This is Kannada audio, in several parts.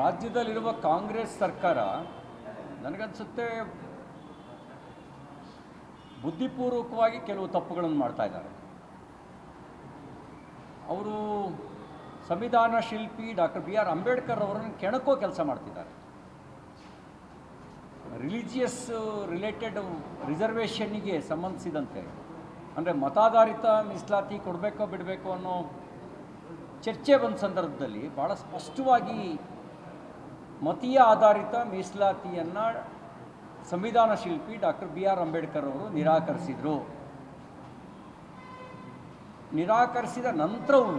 ರಾಜ್ಯದಲ್ಲಿರುವ ಕಾಂಗ್ರೆಸ್ ಸರ್ಕಾರ ನನಗನ್ಸುತ್ತೆ ಬುದ್ಧಿಪೂರ್ವಕವಾಗಿ ಕೆಲವು ತಪ್ಪುಗಳನ್ನು ಮಾಡ್ತಾ ಇದ್ದಾರೆ. ಅವರು ಸಂವಿಧಾನ ಶಿಲ್ಪಿ ಡಾಕ್ಟರ್ ಬಿ ಆರ್ ಅಂಬೇಡ್ಕರ್ ಅವರನ್ನು ಕೆಣಕೋ ಕೆಲಸ ಮಾಡ್ತಿದ್ದಾರೆ. ರಿಲಿಜಿಯಸ್ ರಿಲೇಟೆಡ್ ರಿಸರ್ವೇಷನ್ನಿಗೆ ಸಂಬಂಧಿಸಿದಂತೆ, ಅಂದರೆ ಮತಾಧಾರಿತ ಮೀಸಲಾತಿ ಕೊಡಬೇಕೋ ಬಿಡಬೇಕೋ ಅನ್ನೋ ಚರ್ಚೆ ಬಂದ ಸಂದರ್ಭದಲ್ಲಿ ಭಾಳ ಸ್ಪಷ್ಟವಾಗಿ ಮತೀಯ ಆಧಾರಿತ ಮೀಸಲಾತಿಯನ್ನು ಸಂವಿಧಾನ ಶಿಲ್ಪಿ ಡಾಕ್ಟರ್ ಬಿ ಆರ್ ಅಂಬೇಡ್ಕರ್ ಅವರು ನಿರಾಕರಿಸಿದರು. ನಿರಾಕರಿಸಿದ ನಂತರವೂ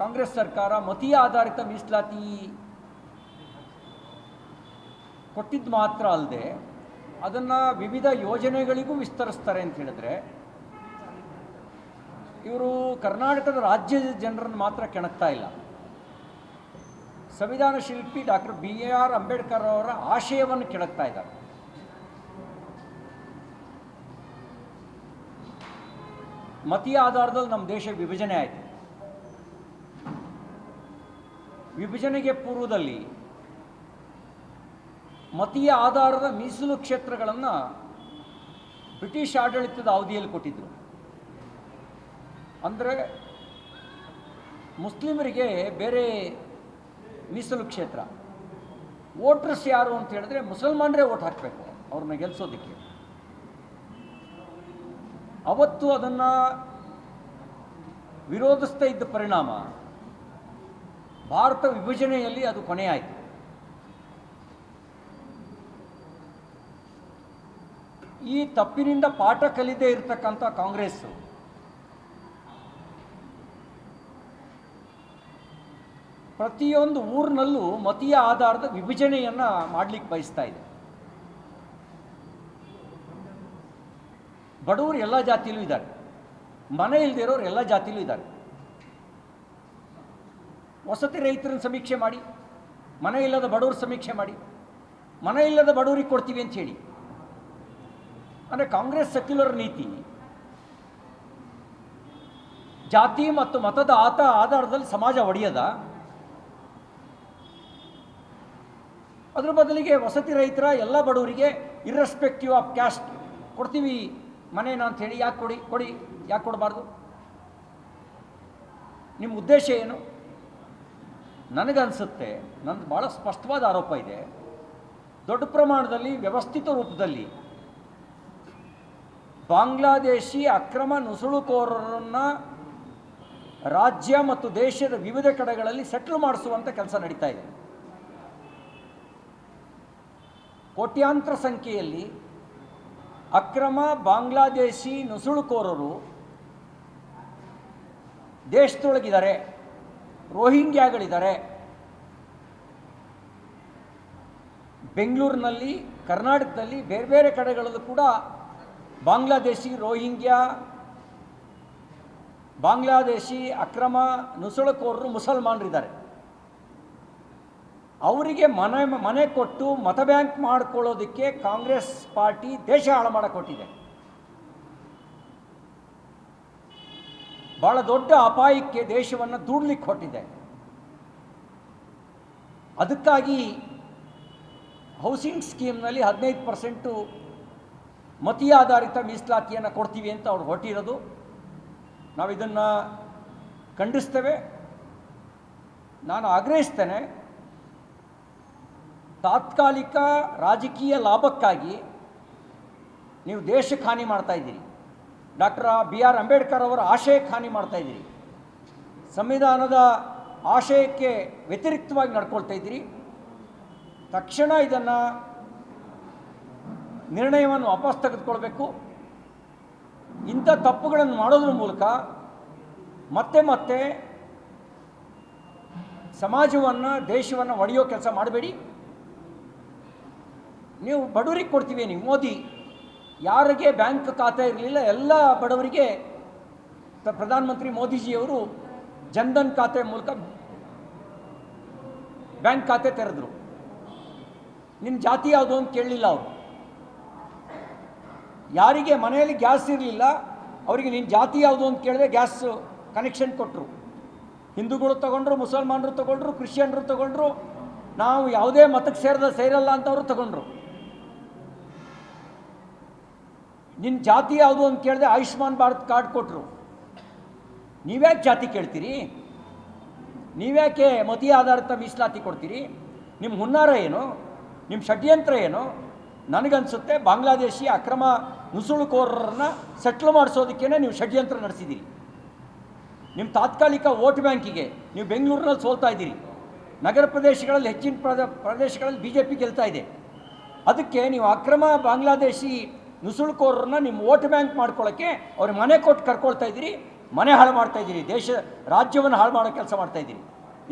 ಕಾಂಗ್ರೆಸ್ ಸರ್ಕಾರ ಮತೀಯ ಆಧಾರಿತ ಮೀಸಲಾತಿ ಕೊಟ್ಟಿದ್ದು ಮಾತ್ರ ಅಲ್ಲದೆ ಅದನ್ನು ವಿವಿಧ ಯೋಜನೆಗಳಿಗೂ ವಿಸ್ತರಿಸ್ತಾರೆ ಅಂತ ಹೇಳಿದ್ರೆ ಇವರು ಕರ್ನಾಟಕದ ರಾಜ್ಯದ ಜನರನ್ನು ಮಾತ್ರ ಕೆಣಕ್ತಾ ಇಲ್ಲ. ಸಂವಿಧಾನ ಶಿಲ್ಪಿ ಡಾಕ್ಟರ್ ಬಿ ಆರ್ ಅಂಬೇಡ್ಕರ್ ಅವರ ಆಶಯವನ್ನು ಕೆಳಗ್ತಾ ಇದ್ದಾರೆ. ಮತೀಯ ಆಧಾರದಲ್ಲಿ ನಮ್ಮ ದೇಶ ವಿಭಜನೆ ಆಯಿತು. ವಿಭಜನೆಗೆ ಪೂರ್ವದಲ್ಲಿ ಮತೀಯ ಆಧಾರದ ಮೀಸಲು ಕ್ಷೇತ್ರಗಳನ್ನು ಬ್ರಿಟಿಷ್ ಆಡಳಿತದ ಅವಧಿಯಲ್ಲಿ ಕೊಟ್ಟಿದ್ದರು ಅಂದರೆ ಮುಸ್ಲಿಮರಿಗೆ ಬೇರೆ ಮೀಸಲು ಕ್ಷೇತ್ರ. ವೋಟರ್ಸ್ ಯಾರು ಅಂತ ಹೇಳಿದ್ರೆ ಮುಸಲ್ಮಾನರೇ ಓಟ್ ಹಾಕಬೇಕು, ಅವ್ರನ್ನ ಗೆಲ್ಲಿಸೋದಕ್ಕೆ ಅವತ್ತು ಅದನ್ನು ವಿರೋಧಿಸ್ತಾ ಇದ್ದ ಪರಿಣಾಮ, ಭಾರತ ವಿಭಜನೆಯಲ್ಲಿ ಅದು ಕೊನೆಯಾಯಿತು. ಈ ತಪ್ಪಿನಿಂದ ಪಾಠ ಕಲಿದೇ ಇರತಕ್ಕಂಥ ಕಾಂಗ್ರೆಸ್ಸು ಪ್ರತಿಯೊಂದು ಊರಿನಲ್ಲೂ ಮತೀಯ ಆಧಾರದ ವಿಭಜನೆಯನ್ನು ಮಾಡಲಿಕ್ಕೆ ಬಯಸ್ತಾ ಇದೆ. ಬಡವರು ಎಲ್ಲ ಜಾತಿಯಲ್ಲೂ ಇದ್ದಾರೆ. ಮನೆ ಇಲ್ಲದಿರೋರು ಎಲ್ಲ ಜಾತಿಯಲ್ಲೂ ಇದ್ದಾರೆ. ವಸತಿ ರೈತರನ್ನು ಸಮೀಕ್ಷೆ ಮಾಡಿ, ಮನೆ ಇಲ್ಲದ ಬಡವ್ರ ಸಮೀಕ್ಷೆ ಮಾಡಿ, ಮನೆ ಇಲ್ಲದ ಬಡವರಿಗೆ ಕೊಡ್ತೀವಿ ಅಂತ ಹೇಳಿ. ಅಂದರೆ ಕಾಂಗ್ರೆಸ್ ಸೆಕ್ಯುಲರ್ ನೀತಿ ಜಾತಿ ಮತ್ತು ಮತದ ಆತ ಆಧಾರದಲ್ಲಿ ಸಮಾಜ ಒಡೆಯದ. ಅದ್ರ ಬದಲಿಗೆ ವಸತಿ ರೈತರ ಎಲ್ಲ ಬಡವರಿಗೆ ಇರ್ರೆಸ್ಪೆಕ್ಟಿವ್ ಆಫ್ ಕ್ಯಾಸ್ಟ್ ಕೊಡ್ತೀವಿ ಮನೇನ ಅಂತ ಹೇಳಿ ಯಾಕೆ ಕೊಡಿ ಕೊಡಿ, ಯಾಕೆ ಕೊಡಬಾರ್ದು? ನಿಮ್ಮ ಉದ್ದೇಶ ಏನು? ನನಗನ್ಸುತ್ತೆ, ನಂದು ಭಾಳ ಸ್ಪಷ್ಟವಾದ ಆರೋಪ ಇದೆ. ದೊಡ್ಡ ಪ್ರಮಾಣದಲ್ಲಿ ವ್ಯವಸ್ಥಿತ ರೂಪದಲ್ಲಿ ಬಾಂಗ್ಲಾದೇಶಿ ಅಕ್ರಮ ನುಸುಳುಕೋರರನ್ನು ರಾಜ್ಯ ಮತ್ತು ದೇಶದ ವಿವಿಧ ಕಡೆಗಳಲ್ಲಿ ಸೆಟ್ಲ್ ಮಾಡಿಸುವಂಥ ಕೆಲಸ ನಡೀತಾ ಇದೆ. ಕೋಟ್ಯಾಂತರ ಸಂಖ್ಯೆಯಲ್ಲಿ ಅಕ್ರಮ ಬಾಂಗ್ಲಾದೇಶಿ ನುಸುಳುಕೋರರು ದೇಶದೊಳಗಿದ್ದಾರೆ, ರೋಹಿಂಗ್ಯಾಗಳಿದ್ದಾರೆ. ಬೆಂಗಳೂರಿನಲ್ಲಿ, ಕರ್ನಾಟಕದಲ್ಲಿ ಬೇರೆ ಬೇರೆ ಕಡೆಗಳಲ್ಲೂ ಕೂಡ ಬಾಂಗ್ಲಾದೇಶಿ, ರೋಹಿಂಗ್ಯಾ, ಬಾಂಗ್ಲಾದೇಶಿ ಅಕ್ರಮ ನುಸುಳುಕೋರರು ಮುಸಲ್ಮಾನರಿದ್ದಾರೆ. ಅವರಿಗೆ ಮನೆ ಮನೆ ಕೊಟ್ಟು ಮತ ಬ್ಯಾಂಕ್ ಮಾಡ್ಕೊಳ್ಳೋದಕ್ಕೆ ಕಾಂಗ್ರೆಸ್ ಪಾರ್ಟಿ ದೇಶ ಹಾಳು ಮಾಡಿಕೊಟ್ಟಿದೆ ಭಾಳ ದೊಡ್ಡ ಅಪಾಯಕ್ಕೆ ದೇಶವನ್ನು ದೂಡ್ಲಿಕ್ಕೆ ಹೊಟ್ಟಿದೆ ಅದಕ್ಕಾಗಿ ಹೌಸಿಂಗ್ ಸ್ಕೀಮ್ನಲ್ಲಿ ಹದಿನೈದು ಪರ್ಸೆಂಟು ಮತೀಯ ಆಧಾರಿತ ಮೀಸಲಾತಿಯನ್ನು ಕೊಡ್ತೀವಿ ಅಂತ ಅವ್ರು ಹೊಟ್ಟಿರೋದು ನಾವು ಇದನ್ನು ಖಂಡಿಸ್ತೇವೆ. ನಾನು ಆಗ್ರಹಿಸ್ತೇನೆ. ತಾತ್ಕಾಲಿಕ ರಾಜಕೀಯ ಲಾಭಕ್ಕಾಗಿ ನೀವು ದೇಶಕ್ಕೆ ಹಾನಿ ಮಾಡ್ತಾ ಇದ್ದೀರಿ. ಡಾಕ್ಟರ್ ಬಿ ಆರ್ ಅಂಬೇಡ್ಕರ್ ಅವರ ಆಶಯಕ್ಕೆ ಹಾನಿ ಮಾಡ್ತಾ ಇದ್ದೀರಿ. ಸಂವಿಧಾನದ ಆಶಯಕ್ಕೆ ವ್ಯತಿರಿಕ್ತವಾಗಿ ನಡ್ಕೊಳ್ತಾ ಇದ್ದೀರಿ. ತಕ್ಷಣ ಇದನ್ನು ನಿರ್ಣಯವನ್ನು ವಾಪಸ್ ತೆಗೆದುಕೊಳ್ಬೇಕು. ಇಂಥ ತಪ್ಪುಗಳನ್ನು ಮಾಡೋದ್ರ ಮೂಲಕ ಮತ್ತೆ ಮತ್ತೆ ಸಮಾಜವನ್ನು, ದೇಶವನ್ನು ಒಡೆಯೋ ಕೆಲಸ ಮಾಡಬೇಡಿ. ನೀವು ಬಡವರಿಗೆ ಕೊಡ್ತೀವಿ ನೀವು, ಮೋದಿ. ಯಾರಿಗೆ ಬ್ಯಾಂಕ್ ಖಾತೆ ಇರಲಿಲ್ಲ, ಎಲ್ಲ ಬಡವರಿಗೆ ಪ್ರಧಾನಮಂತ್ರಿ ಮೋದಿಜಿಯವರು ಜನ್ಧನ್ ಖಾತೆ ಮೂಲಕ ಬ್ಯಾಂಕ್ ಖಾತೆ ತೆರೆದ್ರು. ನಿನ್ನ ಜಾತಿ ಯಾವುದು ಅಂತ ಕೇಳಲಿಲ್ಲ ಅವರು. ಯಾರಿಗೆ ಮನೆಯಲ್ಲಿ ಗ್ಯಾಸ್ ಇರಲಿಲ್ಲ, ಅವರಿಗೆ ನಿನ್ನ ಜಾತಿ ಯಾವುದು ಅಂತ ಕೇಳಿದ್ರೆ ಗ್ಯಾಸ್ ಕನೆಕ್ಷನ್ ಕೊಟ್ಟರು ಹಿಂದೂಗಳು ತಗೊಂಡ್ರು, ಮುಸಲ್ಮಾನರು ತಗೊಂಡ್ರು, ಕ್ರಿಶ್ಚಿಯನ್ರು ತಗೊಂಡ್ರು, ನಾವು ಯಾವುದೇ ಮತಕ್ಕೆ ಸೇರದ ಸೇರಲ್ಲ ಅಂತವರು ತಗೊಂಡ್ರು. ನಿನ್ನ ಜಾತಿ ಯಾವುದು ಅಂತ ಕೇಳಿದೆ ಆಯುಷ್ಮಾನ್ ಭಾರತ್ ಕಾರ್ಡ್ ಕೊಟ್ಟರು ನೀವ್ಯಾಕೆ ಜಾತಿ ಕೇಳ್ತೀರಿ? ನೀವ್ಯಾಕೆ ಮತೀಯ ಆಧಾರಿತ ಮೀಸಲಾತಿ ಕೊಡ್ತೀರಿ? ನಿಮ್ಮ ಹುನ್ನಾರ ಏನು? ನಿಮ್ಮ ಷಡ್ಯಂತ್ರ ಏನು? ನನಗನ್ಸುತ್ತೆ ಬಾಂಗ್ಲಾದೇಶಿ ಅಕ್ರಮ ನುಸುಳುಕೋರರನ್ನ ಸೆಟ್ಲ್ ಮಾಡಿಸೋದಕ್ಕೇ ನೀವು ಷಡ್ಯಂತ್ರ ನಡೆಸಿದ್ದೀರಿ ನಿಮ್ಮ ತಾತ್ಕಾಲಿಕ ವೋಟ್ ಬ್ಯಾಂಕಿಗೆ ನೀವು ಬೆಂಗಳೂರಿನಲ್ಲಿ ಸೋಲ್ತಾ ಇದ್ದೀರಿ. ನಗರ ಪ್ರದೇಶಗಳಲ್ಲಿ ಹೆಚ್ಚಿನ ಪ್ರದ, ಪ್ರದೇಶಗಳಲ್ಲಿ ಬಿ ಜೆ ಪಿ ಗೆಲ್ತಾ ಇದೆ. ಅದಕ್ಕೆ ನೀವು ಅಕ್ರಮ ಬಾಂಗ್ಲಾದೇಶಿ ನುಸುಳುಕೋರರನ್ನ ನಿಮ್ಮ ವೋಟ್ ಬ್ಯಾಂಕ್ ಮಾಡ್ಕೊಳ್ಳೋಕ್ಕೆ ಅವ್ರ ಮನೆ ಕೊಟ್ಟು ಕರ್ಕೊಳ್ತಾ ಇದ್ದೀರಿ ಮನೆ ಹಾಳು ಮಾಡ್ತಾ ಇದ್ದೀರಿ ದೇಶ ರಾಜ್ಯವನ್ನು ಹಾಳು ಮಾಡೋ ಕೆಲಸ ಮಾಡ್ತಾ ಇದ್ದೀರಿ.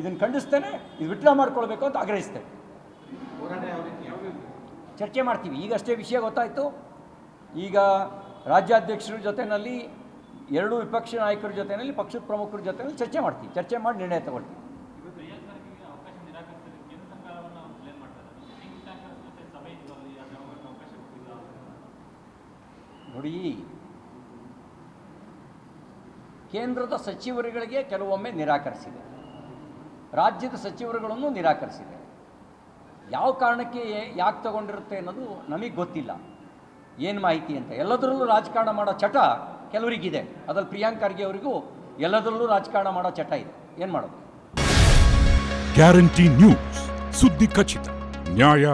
ಇದನ್ನು ಖಂಡಿಸ್ತೇನೆ ಇದು ವಿಡ್ರಾ ಮಾಡ್ಕೊಳ್ಬೇಕು ಅಂತ ಆಗ್ರಹಿಸ್ತೇನೆ. ಚರ್ಚೆ ಮಾಡ್ತೀವಿ. ಈಗಷ್ಟೇ ವಿಷಯ ಗೊತ್ತಾಯಿತು. ಈಗ ರಾಜ್ಯಾಧ್ಯಕ್ಷರ ಜೊತೆಯಲ್ಲಿ ಎರಡೂ ವಿಪಕ್ಷ ನಾಯಕರ ಜೊತೆಯಲ್ಲಿ ಪಕ್ಷದ ಪ್ರಮುಖರ ಜೊತೆಯಲ್ಲಿ ಚರ್ಚೆ ಮಾಡ್ತೀವಿ. ಚರ್ಚೆ ಮಾಡಿ ನಿರ್ಣಯ ತಗೊಳ್ತೀವಿ. ನೋಡಿ. ಕೇಂದ್ರದ ಸಚಿವರುಗಳಿಗೆ ಕೆಲವೊಮ್ಮೆ ನಿರಾಕರಿಸಿದೆ. ರಾಜ್ಯದ ಸಚಿವರುಗಳನ್ನು ನಿರಾಕರಿಸಿದೆ. ಯಾವ ಕಾರಣಕ್ಕೆ ಯಾಕೆ ತಗೊಂಡಿರುತ್ತೆ ಅನ್ನೋದು ನಮಗೆ ಗೊತ್ತಿಲ್ಲ. ಏನು ಮಾಹಿತಿ ಅಂತ. ಎಲ್ಲದರಲ್ಲೂ ರಾಜಕಾರಣ ಮಾಡೋ ಚಟ ಕೆಲವರಿಗಿದೆ. ಅದರಲ್ಲಿ ಪ್ರಿಯಾಂಕ್ ಖರ್ಗೆ ಅವರಿಗೂ ಎಲ್ಲದರಲ್ಲೂ ರಾಜಕಾರಣ ಮಾಡೋ ಚಟ ಇದೆ. ಏನು ಮಾಡೋದು? Guarantee news. ಸುದ್ದಿ ಖಚಿತ. ನ್ಯಾಯ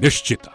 ನಿಶ್ಚಿತ.